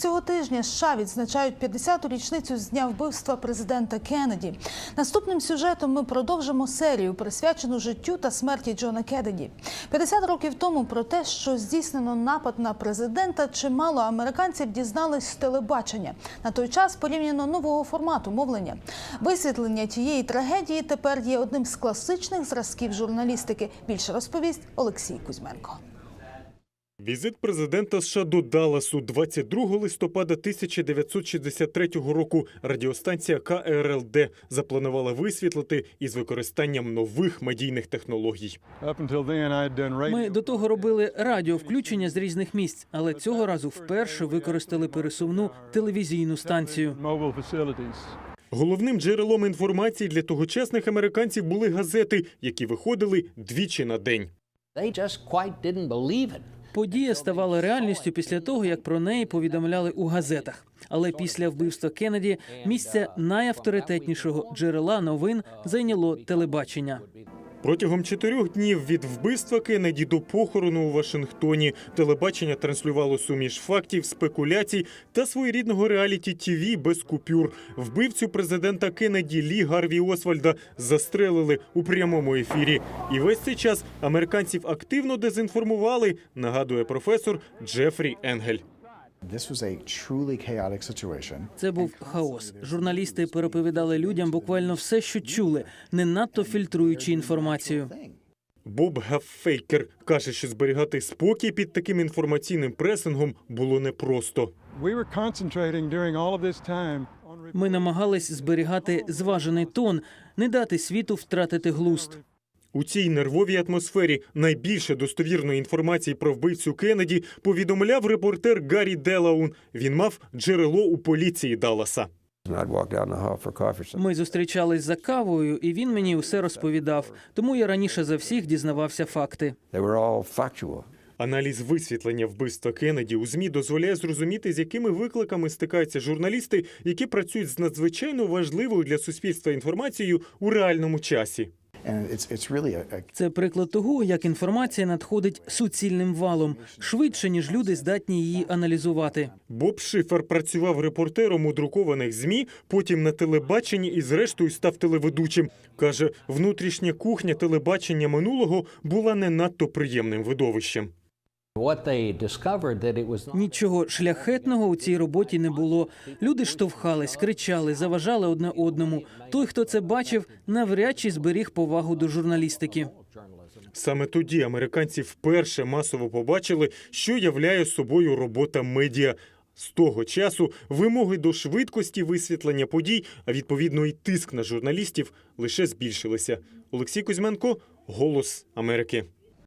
цього тижня США відзначають 50-ту річницю з дня вбивства президента Кеннеді. Наступним сюжетом ми продовжимо серію, присвячену життю та смерті Джона Кеннеді. 50 років тому про те, що здійснено напад на президента, чимало американців дізнались з телебачення. На той час порівняно нового формату мовлення. Висвітлення тієї трагедії тепер є одним з класичних зразків журналістики. Більше розповість Олексій Кузьменко. Візит президента США до Далласу 22 листопада 1963 року. Радіостанція КРЛД запланувала висвітлити із використанням нових медійних технологій. Ми до того робили радіовключення з різних місць, але цього разу вперше використали пересувну телевізійну станцію. Головним джерелом інформації для тогочасних американців були газети, які виходили двічі на день. They just quite didn't believe it. Подія ставала реальністю після того, як про неї повідомляли у газетах. Але після вбивства Кеннеді місце найавторитетнішого джерела новин зайняло телебачення. Протягом чотирьох днів від вбивства Кеннеді до похорону у Вашингтоні телебачення транслювало суміш фактів, спекуляцій та своєрідного реаліті ТІВІ без купюр. Вбивцю президента Кеннеді Лі Гарві Освальда застрелили у прямому ефірі. І весь цей час американців активно дезінформували, нагадує професор Джефрі Енгель. This was a truly chaotic situation. Це був хаос. Журналісти переповідали людям буквально все, що чули, не надто фільтруючи інформацію. Боб Гаффейкер каже, що зберігати спокій під таким інформаційним пресингом було непросто. We were concentrating during all of this time on Ми намагались зберігати зважений тон, не дати світу втратити глузд. У цій нервовій атмосфері найбільше достовірної інформації про вбивцю Кеннеді повідомляв репортер Гаррі Делаун. Він мав джерело у поліції Далласа. Ми зустрічались за кавою, і він мені усе розповідав. Тому я раніше за всіх дізнавався факти. Аналіз висвітлення вбивства Кеннеді у змі дозволяє зрозуміти, з якими викликами стикаються журналісти, які працюють з надзвичайно важливою для суспільства інформацією у реальному часі. Це приклад того, як інформація надходить суцільним валом швидше, ніж люди здатні її аналізувати. Боб Шифер працював репортером у друкованих змі, потім на телебаченні і, зрештою, став телеведучим. каже, внутрішня кухня телебачення минулого була не надто приємним видовищем. Нічого шляхетного у цій роботі не було. Люди штовхались, кричали, заважали одне одному. Той, хто це бачив, навряд чи зберіг повагу до журналістики. Саме тоді американці вперше масово побачили, що являє собою робота медіа. З того часу вимоги до швидкості висвітлення подій, а відповідно і тиск на журналістів лише збільшилися. Олексій Кузьменко, Голос Америки.